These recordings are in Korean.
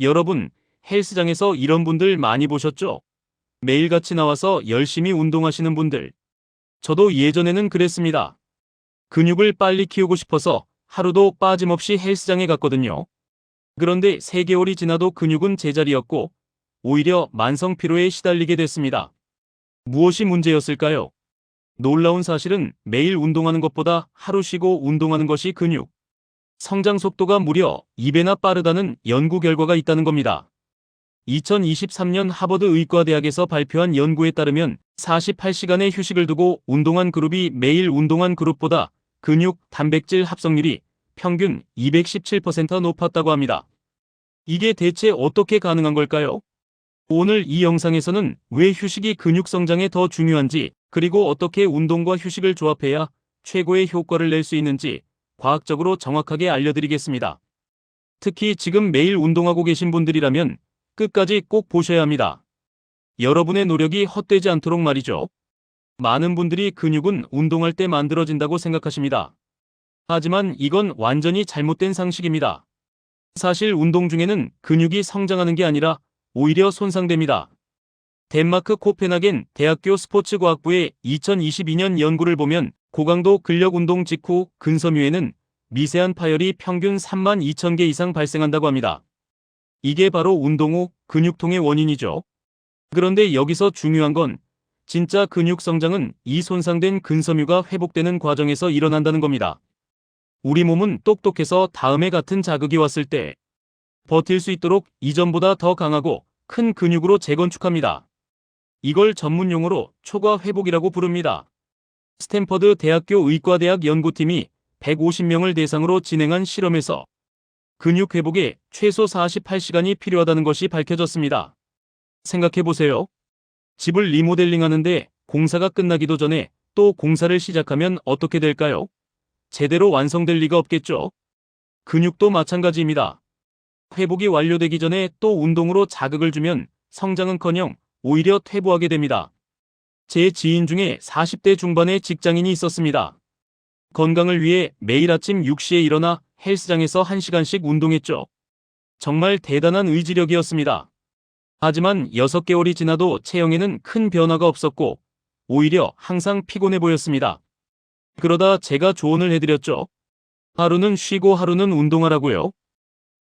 여러분, 헬스장에서 이런 분들 많이 보셨죠? 매일같이 나와서 열심히 운동하시는 분들. 저도 예전에는 그랬습니다. 근육을 빨리 키우고 싶어서 하루도 빠짐없이 헬스장에 갔거든요. 그런데 3개월이 지나도 근육은 제자리였고, 오히려 만성 피로에 시달리게 됐습니다. 무엇이 문제였을까요? 놀라운 사실은 매일 운동하는 것보다 하루 쉬고 운동하는 것이 근육, 성장 속도가 무려 2배나 빠르다는 연구 결과가 있다는 겁니다. 2023년 하버드 의과대학에서 발표한 연구에 따르면 48시간의 휴식을 두고 운동한 그룹이 매일 운동한 그룹보다 근육, 단백질 합성률이 평균 217% 높았다고 합니다. 이게 대체 어떻게 가능한 걸까요? 오늘 이 영상에서는 왜 휴식이 근육 성장에 더 중요한지, 그리고 어떻게 운동과 휴식을 조합해야 최고의 효과를 낼 수 있는지 과학적으로 정확하게 알려드리겠습니다. 특히 지금 매일 운동하고 계신 분들이라면 끝까지 꼭 보셔야 합니다. 여러분의 노력이 헛되지 않도록 말이죠. 많은 분들이 근육은 운동할 때 만들어진다고 생각하십니다. 하지만 이건 완전히 잘못된 상식입니다. 사실 운동 중에는 근육이 성장하는 게 아니라 오히려 손상됩니다. 덴마크 코펜하겐 대학교 스포츠과학부의 2022년 연구를 보면 고강도 근력 운동 직후 근섬유에는 미세한 파열이 평균 3만 2천 개 이상 발생한다고 합니다. 이게 바로 운동 후 근육통의 원인이죠. 그런데 여기서 중요한 건 진짜 근육 성장은 이 손상된 근섬유가 회복되는 과정에서 일어난다는 겁니다. 우리 몸은 똑똑해서 다음에 같은 자극이 왔을 때 버틸 수 있도록 이전보다 더 강하고 큰 근육으로 재건축합니다. 이걸 전문 용어로 초과 회복이라고 부릅니다. 스탠퍼드 대학교 의과대학 연구팀이 150명을 대상으로 진행한 실험에서 근육 회복에 최소 48시간이 필요하다는 것이 밝혀졌습니다. 생각해 보세요. 집을 리모델링 하는데 공사가 끝나기도 전에 또 공사를 시작하면 어떻게 될까요? 제대로 완성될 리가 없겠죠. 근육도 마찬가지입니다. 회복이 완료되기 전에 또 운동으로 자극을 주면 성장은커녕 오히려 퇴보하게 됩니다. 제 지인 중에 40대 중반의 직장인이 있었습니다. 건강을 위해 매일 아침 6시에 일어나 헬스장에서 1시간씩 운동했죠. 정말 대단한 의지력이었습니다. 하지만 6개월이 지나도 체형에는 큰 변화가 없었고 오히려 항상 피곤해 보였습니다. 그러다 제가 조언을 해드렸죠. 하루는 쉬고 하루는 운동하라고요.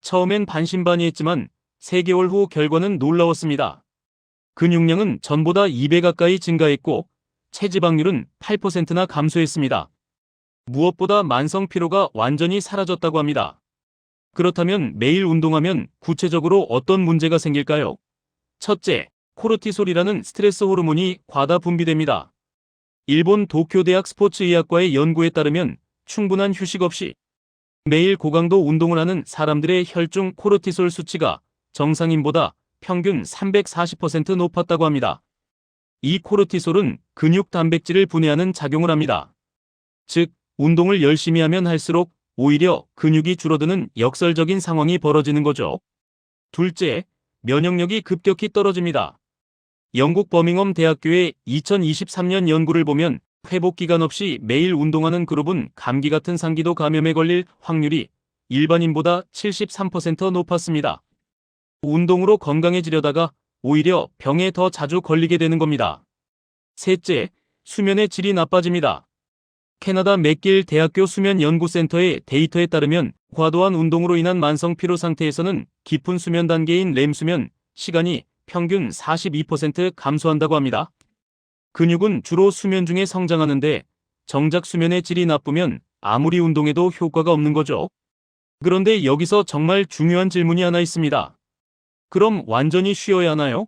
처음엔 반신반의했지만 3개월 후 결과는 놀라웠습니다. 근육량은 전보다 2배 가까이 증가했고 체지방률은 8%나 감소했습니다. 무엇보다 만성 피로가 완전히 사라졌다고 합니다. 그렇다면 매일 운동하면 구체적으로 어떤 문제가 생길까요? 첫째, 코르티솔이라는 스트레스 호르몬이 과다 분비됩니다. 일본 도쿄대학 스포츠의학과의 연구에 따르면 충분한 휴식 없이 매일 고강도 운동을 하는 사람들의 혈중 코르티솔 수치가 정상인보다 평균 340% 높았다고 합니다. 이 코르티솔은 근육 단백질을 분해하는 작용을 합니다. 즉, 운동을 열심히 하면 할수록 오히려 근육이 줄어드는 역설적인 상황이 벌어지는 거죠. 둘째, 면역력이 급격히 떨어집니다. 영국 버밍엄 대학교의 2023년 연구를 보면 회복 기간 없이 매일 운동하는 그룹은 감기 같은 상기도 감염에 걸릴 확률이 일반인보다 73% 높았습니다. 운동으로 건강해지려다가 오히려 병에 더 자주 걸리게 되는 겁니다. 셋째, 수면의 질이 나빠집니다. 캐나다 맥길 대학교 수면연구센터의 데이터에 따르면 과도한 운동으로 인한 만성 피로 상태에서는 깊은 수면 단계인 렘 수면 시간이 평균 42% 감소한다고 합니다. 근육은 주로 수면 중에 성장하는데 정작 수면의 질이 나쁘면 아무리 운동해도 효과가 없는 거죠. 그런데 여기서 정말 중요한 질문이 하나 있습니다. 그럼 완전히 쉬어야 하나요?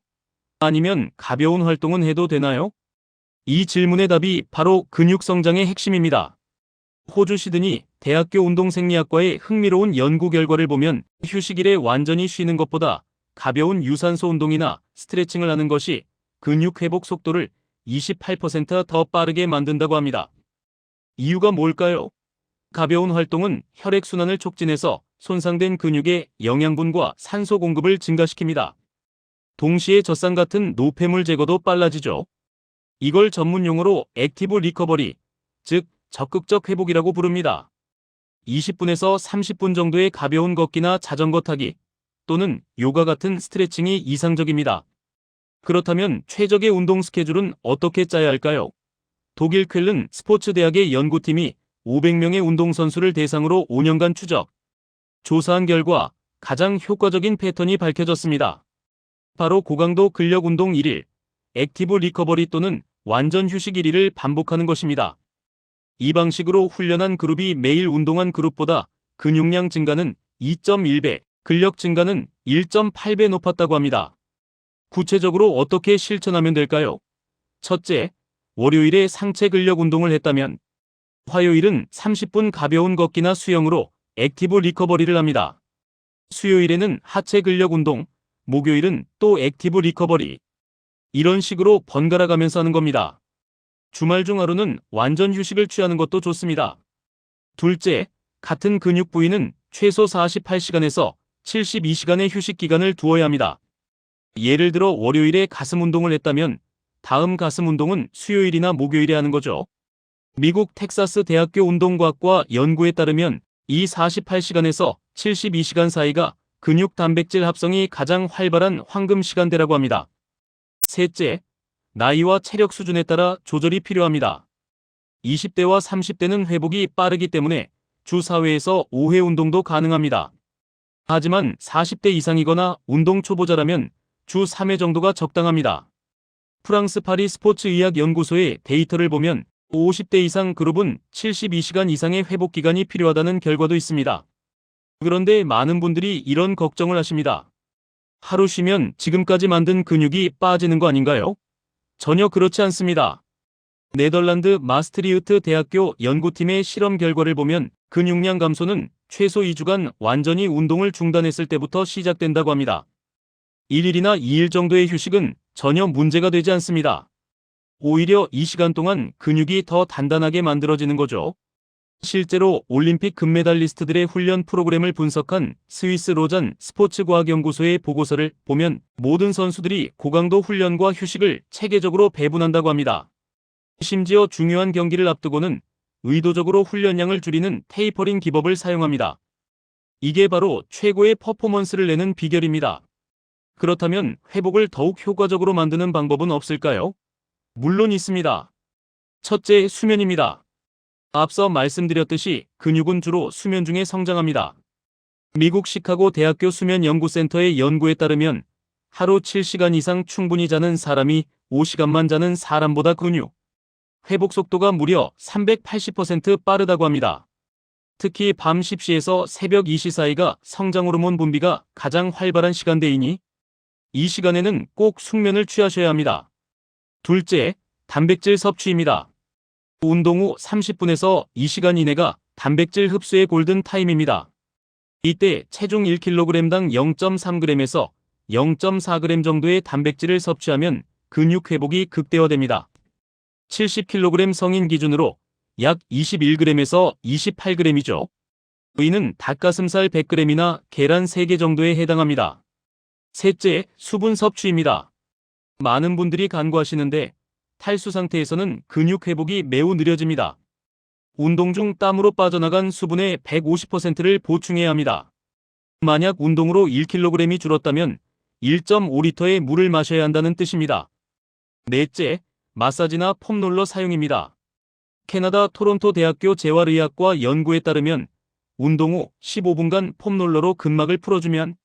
아니면 가벼운 활동은 해도 되나요? 이 질문의 답이 바로 근육 성장의 핵심입니다. 호주 시드니 대학교 운동생리학과의 흥미로운 연구 결과를 보면 휴식일에 완전히 쉬는 것보다 가벼운 유산소 운동이나 스트레칭을 하는 것이 근육 회복 속도를 28%더 빠르게 만든다고 합니다. 이유가 뭘까요? 가벼운 활동은 혈액순환을 촉진해서 손상된 근육의 영양분과 산소 공급을 증가시킵니다. 동시에 젖산 같은 노폐물 제거도 빨라지죠. 이걸 전문 용어로 액티브 리커버리, 즉 적극적 회복이라고 부릅니다. 20분에서 30분 정도의 가벼운 걷기나 자전거 타기, 또는 요가 같은 스트레칭이 이상적입니다. 그렇다면 최적의 운동 스케줄은 어떻게 짜야 할까요? 독일 쾰른 스포츠 대학의 연구팀이 500명의 운동선수를 대상으로 5년간 추적, 조사한 결과 가장 효과적인 패턴이 밝혀졌습니다. 바로 고강도 근력 운동 1일, 액티브 리커버리 또는 완전 휴식 1일을 반복하는 것입니다. 이 방식으로 훈련한 그룹이 매일 운동한 그룹보다 근육량 증가는 2.1배, 근력 증가는 1.8배 높았다고 합니다. 구체적으로 어떻게 실천하면 될까요? 첫째, 월요일에 상체 근력 운동을 했다면 화요일은 30분 가벼운 걷기나 수영으로 액티브 리커버리를 합니다. 수요일에는 하체 근력 운동, 목요일은 또 액티브 리커버리. 이런 식으로 번갈아 가면서 하는 겁니다. 주말 중 하루는 완전 휴식을 취하는 것도 좋습니다. 둘째, 같은 근육 부위는 최소 48시간에서 72시간의 휴식 기간을 두어야 합니다. 예를 들어 월요일에 가슴 운동을 했다면 다음 가슴 운동은 수요일이나 목요일에 하는 거죠. 미국 텍사스 대학교 운동과학과 연구에 따르면 이 48시간에서 72시간 사이가 근육 단백질 합성이 가장 활발한 황금 시간대라고 합니다. 셋째, 나이와 체력 수준에 따라 조절이 필요합니다. 20대와 30대는 회복이 빠르기 때문에 주 4회에서 5회 운동도 가능합니다. 하지만 40대 이상이거나 운동 초보자라면 주 3회 정도가 적당합니다. 프랑스 파리 스포츠 의학 연구소의 데이터를 보면 50대 이상 그룹은 72시간 이상의 회복 기간이 필요하다는 결과도 있습니다. 그런데 많은 분들이 이런 걱정을 하십니다. 하루 쉬면 지금까지 만든 근육이 빠지는 거 아닌가요? 전혀 그렇지 않습니다. 네덜란드 마스트리흐트 대학교 연구팀의 실험 결과를 보면 근육량 감소는 최소 2주간 완전히 운동을 중단했을 때부터 시작된다고 합니다. 1일이나 2일 정도의 휴식은 전혀 문제가 되지 않습니다. 오히려 이 시간 동안 근육이 더 단단하게 만들어지는 거죠. 실제로 올림픽 금메달리스트들의 훈련 프로그램을 분석한 스위스 로잔 스포츠과학연구소의 보고서를 보면 모든 선수들이 고강도 훈련과 휴식을 체계적으로 배분한다고 합니다. 심지어 중요한 경기를 앞두고는 의도적으로 훈련량을 줄이는 테이퍼링 기법을 사용합니다. 이게 바로 최고의 퍼포먼스를 내는 비결입니다. 그렇다면 회복을 더욱 효과적으로 만드는 방법은 없을까요? 물론 있습니다. 첫째, 수면입니다. 앞서 말씀드렸듯이 근육은 주로 수면 중에 성장합니다. 미국 시카고 대학교 수면연구센터의 연구에 따르면 하루 7시간 이상 충분히 자는 사람이 5시간만 자는 사람보다 근육, 회복 속도가 무려 380% 빠르다고 합니다. 특히 밤 10시에서 새벽 2시 사이가 성장 호르몬 분비가 가장 활발한 시간대이니 이 시간에는 꼭 숙면을 취하셔야 합니다. 둘째, 단백질 섭취입니다. 운동 후 30분에서 2시간 이내가 단백질 흡수의 골든 타임입니다. 이때 체중 1kg당 0.3g에서 0.4g 정도의 단백질을 섭취하면 근육 회복이 극대화됩니다. 70kg 성인 기준으로 약 21g에서 28g이죠. 의는 닭가슴살 100g이나 계란 3개 정도에 해당합니다. 셋째, 수분 섭취입니다. 많은 분들이 간구하시는데 탈수 상태에서는 근육 회복이 매우 느려집니다. 운동 중 땀으로 빠져나간 수분의 150%를 보충해야 합니다. 만약 운동으로 1kg이 줄었다면 1.5리터의 물을 마셔야 한다는 뜻입니다. 넷째, 마사지나 폼롤러 사용입니다. 캐나다 토론토 대학교 재활의학과 연구에 따르면 운동 후 15분간 폼롤러로 근막을 풀어주면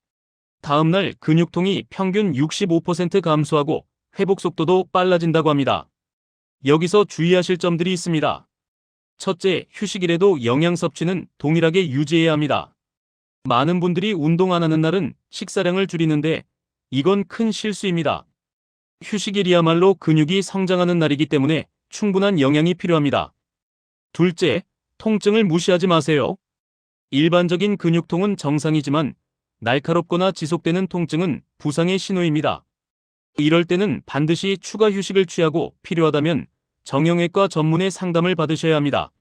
다음날 근육통이 평균 65% 감소하고 회복 속도도 빨라진다고 합니다. 여기서 주의하실 점들이 있습니다. 첫째, 휴식일에도 영양 섭취는 동일하게 유지해야 합니다. 많은 분들이 운동 안 하는 날은 식사량을 줄이는데 이건 큰 실수입니다. 휴식일이야말로 근육이 성장하는 날이기 때문에 충분한 영양이 필요합니다. 둘째, 통증을 무시하지 마세요. 일반적인 근육통은 정상이지만 날카롭거나 지속되는 통증은 부상의 신호입니다. 이럴 때는 반드시 추가 휴식을 취하고 필요하다면 정형외과 전문의 상담을 받으셔야 합니다.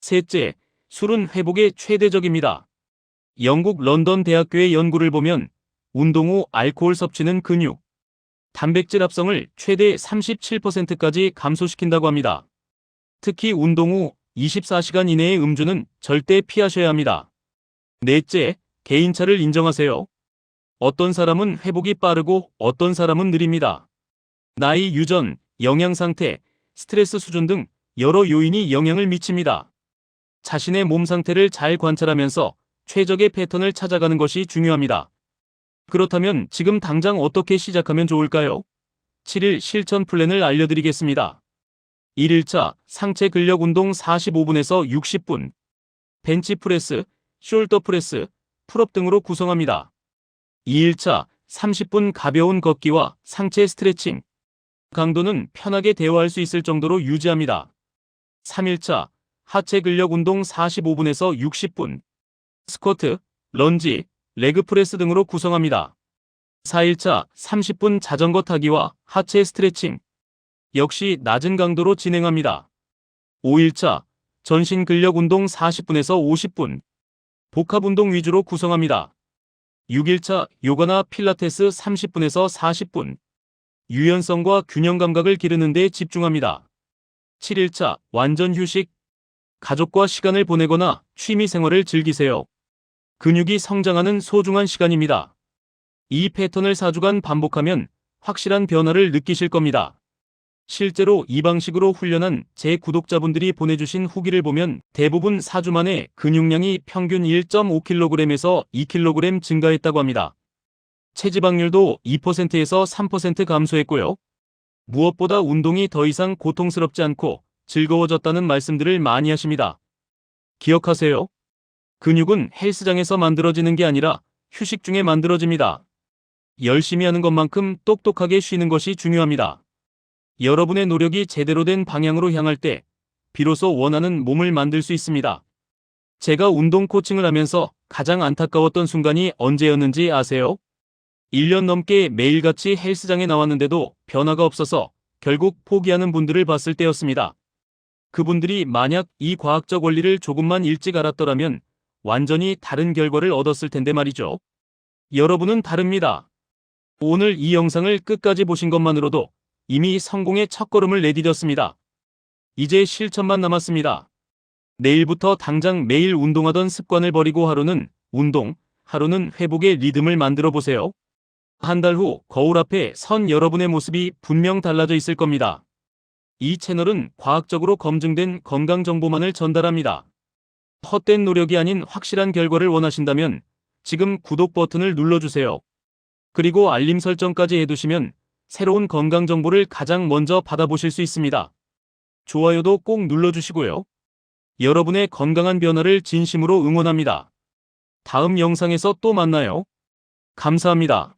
셋째, 술은 회복에 최대적입니다. 영국 런던 대학교의 연구를 보면 운동 후 알코올 섭취는 근육, 단백질 합성을 최대 37%까지 감소시킨다고 합니다. 특히 운동 후 24시간 이내의 음주는 절대 피하셔야 합니다. 넷째, 개인차를 인정하세요. 어떤 사람은 회복이 빠르고 어떤 사람은 느립니다. 나이, 유전, 영양 상태, 스트레스 수준 등 여러 요인이 영향을 미칩니다. 자신의 몸 상태를 잘 관찰하면서 최적의 패턴을 찾아가는 것이 중요합니다. 그렇다면 지금 당장 어떻게 시작하면 좋을까요? 7일 실천 플랜을 알려드리겠습니다. 1일차 상체 근력 운동 45분에서 60분, 벤치프레스, 숄더프레스, 풀업 등으로 구성합니다. 2일차 30분 가벼운 걷기와 상체 스트레칭, 강도는 편하게 대화할 수 있을 정도로 유지합니다. 3일차 하체 근력 운동 45분에서 60분, 스쿼트, 런지, 레그 프레스 등으로 구성합니다. 4일차 30분 자전거 타기와 하체 스트레칭, 역시 낮은 강도로 진행합니다. 5일차 전신 근력 운동 40분에서 50분, 복합 운동 위주로 구성합니다. 6일차 요가나 필라테스 30분에서 40분, 유연성과 균형 감각을 기르는 데 집중합니다. 7일차 완전 휴식, 가족과 시간을 보내거나 취미 생활을 즐기세요. 근육이 성장하는 소중한 시간입니다. 이 패턴을 4주간 반복하면 확실한 변화를 느끼실 겁니다. 실제로 이 방식으로 훈련한 제 구독자분들이 보내주신 후기를 보면 대부분 4주 만에 근육량이 평균 1.5kg에서 2kg 증가했다고 합니다. 체지방률도 2%에서 3% 감소했고요. 무엇보다 운동이 더 이상 고통스럽지 않고 즐거워졌다는 말씀들을 많이 하십니다. 기억하세요. 근육은 헬스장에서 만들어지는 게 아니라 휴식 중에 만들어집니다. 열심히 하는 것만큼 똑똑하게 쉬는 것이 중요합니다. 여러분의 노력이 제대로 된 방향으로 향할 때 비로소 원하는 몸을 만들 수 있습니다. 제가 운동 코칭을 하면서 가장 안타까웠던 순간이 언제였는지 아세요? 1년 넘게 매일같이 헬스장에 나왔는데도 변화가 없어서 결국 포기하는 분들을 봤을 때였습니다. 그분들이 만약 이 과학적 원리를 조금만 일찍 알았더라면 완전히 다른 결과를 얻었을 텐데 말이죠. 여러분은 다릅니다. 오늘 이 영상을 끝까지 보신 것만으로도 이미 성공의 첫걸음을 내디뎠습니다. 이제 실천만 남았습니다. 내일부터 당장 매일 운동하던 습관을 버리고 하루는 운동, 하루는 회복의 리듬을 만들어 보세요. 한 달 후 거울 앞에 선 여러분의 모습이 분명 달라져 있을 겁니다. 이 채널은 과학적으로 검증된 건강 정보만을 전달합니다. 헛된 노력이 아닌 확실한 결과를 원하신다면 지금 구독 버튼을 눌러주세요. 그리고 알림 설정까지 해두시면 새로운 건강 정보를 가장 먼저 받아보실 수 있습니다. 좋아요도 꼭 눌러주시고요. 여러분의 건강한 변화를 진심으로 응원합니다. 다음 영상에서 또 만나요. 감사합니다.